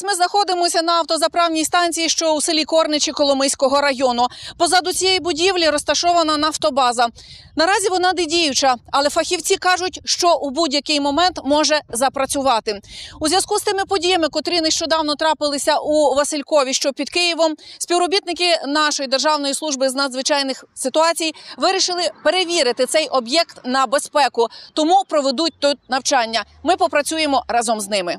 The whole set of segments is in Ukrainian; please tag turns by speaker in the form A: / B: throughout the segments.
A: Зараз ми знаходимося на автозаправній станції, що у селі Корничі Коломийського району. Позаду цієї будівлі розташована нафтобаза. Наразі вона не діюча, але фахівці кажуть, що у будь-який момент може запрацювати. У зв'язку з тими подіями, котрі нещодавно трапилися у Василькові, що під Києвом, співробітники нашої державної служби з надзвичайних ситуацій вирішили перевірити цей об'єкт на безпеку, тому проведуть тут навчання. Ми попрацюємо разом з ними.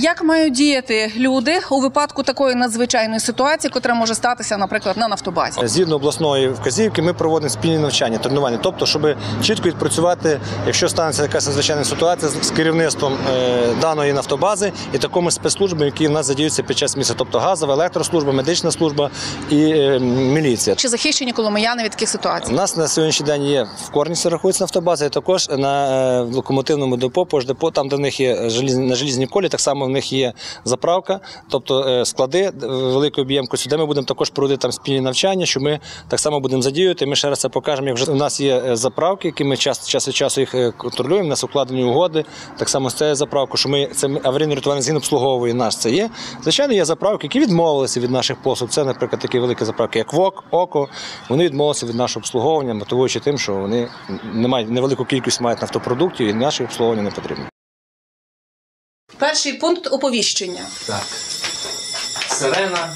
A: Як мають діяти люди у випадку такої надзвичайної ситуації, котра може статися, наприклад, на нафтобазі?
B: Згідно обласної вказівки, ми проводимо спільні навчання, тренування. Тобто, щоб чітко відпрацювати, якщо станеться якась надзвичайна ситуація з керівництвом е, даної нафтобази і такими спецслужбами, які в нас задіються під час місяця, тобто газова, електрослужба, медична служба і е, міліція.
A: Чи захищені коломияни від таких
B: У нас на сьогоднішній день є в Корніці рахується нафтобаза, і також на е, локомотивному депо, пождепо, там де в них є на желізній колі, так само в них є заправка, тобто е, склади е, великої об'ємкості, де ми будемо також проводити там спільні навчання, що ми так само будемо задіювати. Ми ще раз це покажемо. Як вже у нас є е, заправки, які ми час, час від часу їх контролюємо. У нас укладені угоди. Так само з цією заправкою, що ми це аварійно рятувальний згін обслуговує наш. Це є. Звичайно, є заправки, які відмовилися від наших послуг. Це, наприклад, такі великі заправки, як ВОК, ОКО. Вони відмовилися від нашого обслуговування, мотивуючи тим, що вони не мають невелику кількість мають нафтопродуктів і наше обслуговування не потрібно.
A: Перший пункт оповіщення.
C: Так. Сирена,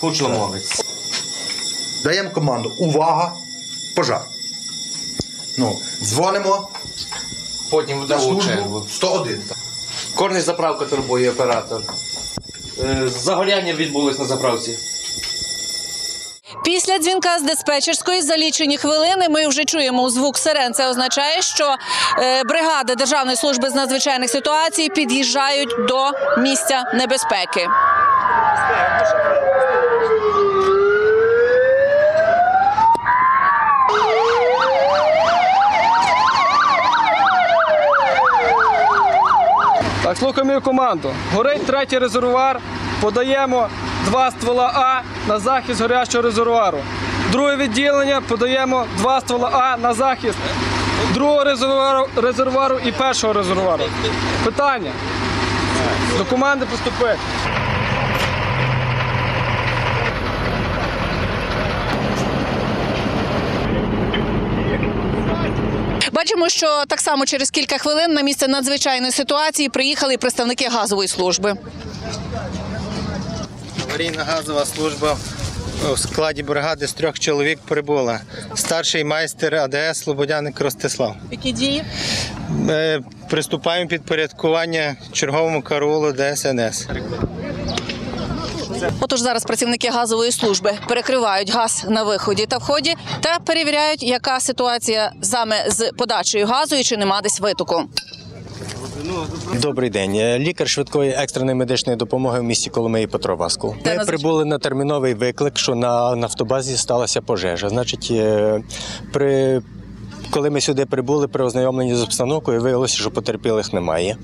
C: кучломовець.
D: Даємо команду Увага! Пожар. Ну, дзвонимо
C: Потім в
D: на
C: другу чергу.
D: 101.
C: Корний заправка турбує оператор. Е, Загоряння відбулось на заправці.
A: Після дзвінка з диспетчерської за лічені хвилини ми вже чуємо звук сирен. Це означає, що е, бригади Державної служби з надзвичайних ситуацій під'їжджають до місця небезпеки.
E: Так, слухай мою команду. Горить третій резервуар. Подаємо два ствола А на захист горячого резервуару. Друге відділення подаємо два ствола А на захист другого резервуару, резервуару і першого резервуару. Питання. До команди поступити.
A: Бачимо, що так само через кілька хвилин на місце надзвичайної ситуації приїхали представники газової служби.
F: Аварійна газова служба у складі бригади з трьох чоловік прибула. Старший майстер АДС Слободяник Ростислав.
A: Які дії?
F: Ми приступаємо підпорядкування черговому караулу ДСНС.
A: Отож, зараз працівники газової служби перекривають газ на виході та вході та перевіряють, яка ситуація саме з подачею газу і чи нема десь витоку.
F: Добрий день. Е, Лікар швидкої екстреної медичної допомоги в місті Коломиї
A: Петроваску.
F: Ми прибули на терміновий виклик, що на нафтобазі сталася пожежа. Значить, е, при коли ми сюди прибули при ознайомленні з обстановкою, виявилося, що потерпілих немає.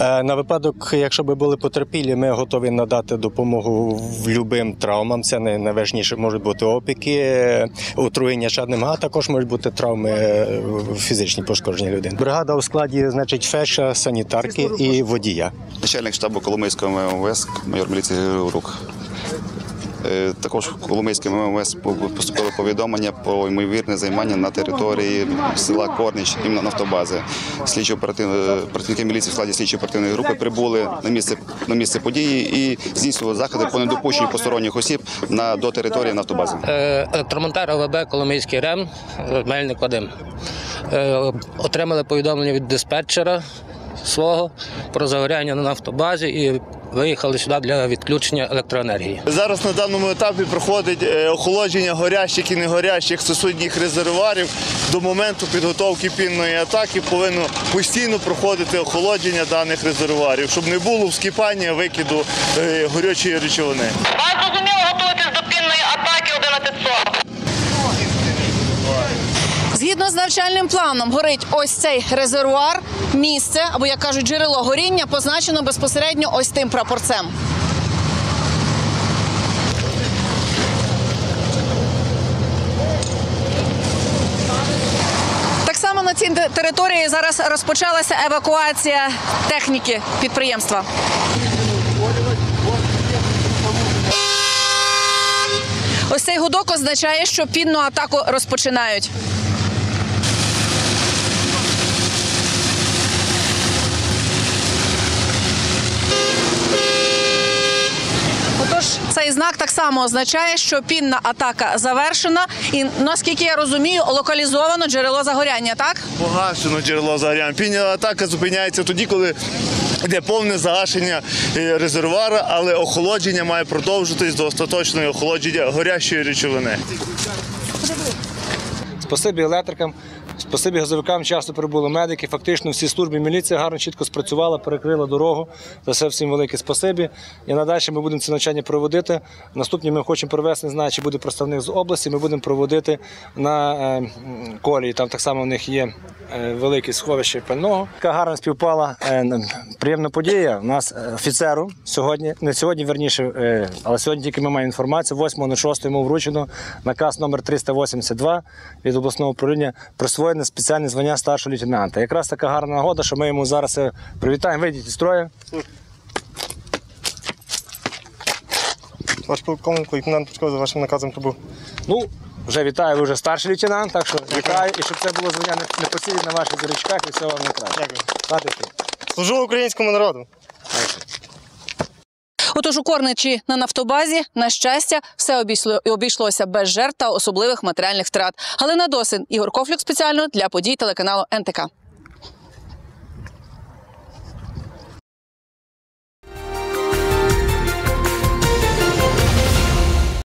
F: Е, На випадок, якщо би були потерпілі, ми готові надати допомогу в любим травмам. Це найважніше можуть бути опіки, отруєння чадним, а також можуть бути травми е, фізичні пошкодження людини. Бригада у складі, значить, феша, санітарки і водія.
G: Начальник штабу Коломийського МВС, майор міліції Рук. Е, Також в Коломийське МВС поступило повідомлення про ймовірне займання на території села Корніч іменно нафтобази. Слідчі оперативні працівники міліції в складі слідчої оперативної групи прибули на місце на місце події і здійснювали заходи по недопущенню посторонніх осіб на до території нафтобази.
H: Е, електромонтер ОВБ Коломийський РЕМ е, Мельник Вадим. Е, Отримали повідомлення від диспетчера свого про загоряння на нафтобазі і виїхали сюди для відключення електроенергії.
I: Зараз на даному етапі проходить е, охолодження горящих і негорящих сусідніх резервуарів. До моменту підготовки пінної атаки повинно постійно проходити охолодження даних резервуарів, щоб не було вскипання викиду е, горячої речовини.
A: Вас зрозуміло, готуйтесь до пінної атаки 1140. Згідно з навчальним планом, горить ось цей резервуар. Місце, або як кажуть, джерело горіння позначено безпосередньо ось тим прапорцем. На цій території зараз розпочалася евакуація техніки підприємства. Ось цей гудок означає, що пінну атаку розпочинають. Отож, цей знак так само означає, що пінна атака завершена, і наскільки я розумію, локалізовано джерело загоряння. Так
I: Погашено джерело загоряння. Пінна атака зупиняється тоді, коли йде повне загашення е, резервуара, але охолодження має продовжитись до остаточного охолодження горящої речовини.
B: Спасибі електрикам, спасибі газовикам, часто прибули медики. Фактично всі служби міліції гарно чітко спрацювала, перекрила дорогу. За це всім велике спасибі. І надалі ми будемо це навчання проводити. Наступні ми хочемо провести, не знаю, чи буде представник з області. Ми будемо проводити на е, колії. Там так само в них є е, велике сховище пального. Така гарна співпала е, приємна подія. У нас офіцеру сьогодні, не сьогодні, верніше, але сьогодні тільки ми маємо інформацію. 8.06 йому вручено наказ номер 382 від обласного управління присвоєне спеціальне звання старшого лейтенанта. Якраз така гарна нагода, що ми йому зараз е, привітаємо. Вийдіть із строю.
J: Ваш полковник, лейтенант Пучко, за вашим наказом прибув.
B: Ну, вже вітаю, ви вже старший лейтенант, так що вітаю. І щоб це було звання не, не посіяне на ваших зірочках і всього вам найкраще.
J: Дякую. Служу українському народу.
A: Отож, у Корничі на нафтобазі, на щастя, все обійшло, обійшлося без жертв та особливих матеріальних втрат. Галина Досин, Ігор Кофлюк спеціально для подій телеканалу НТК.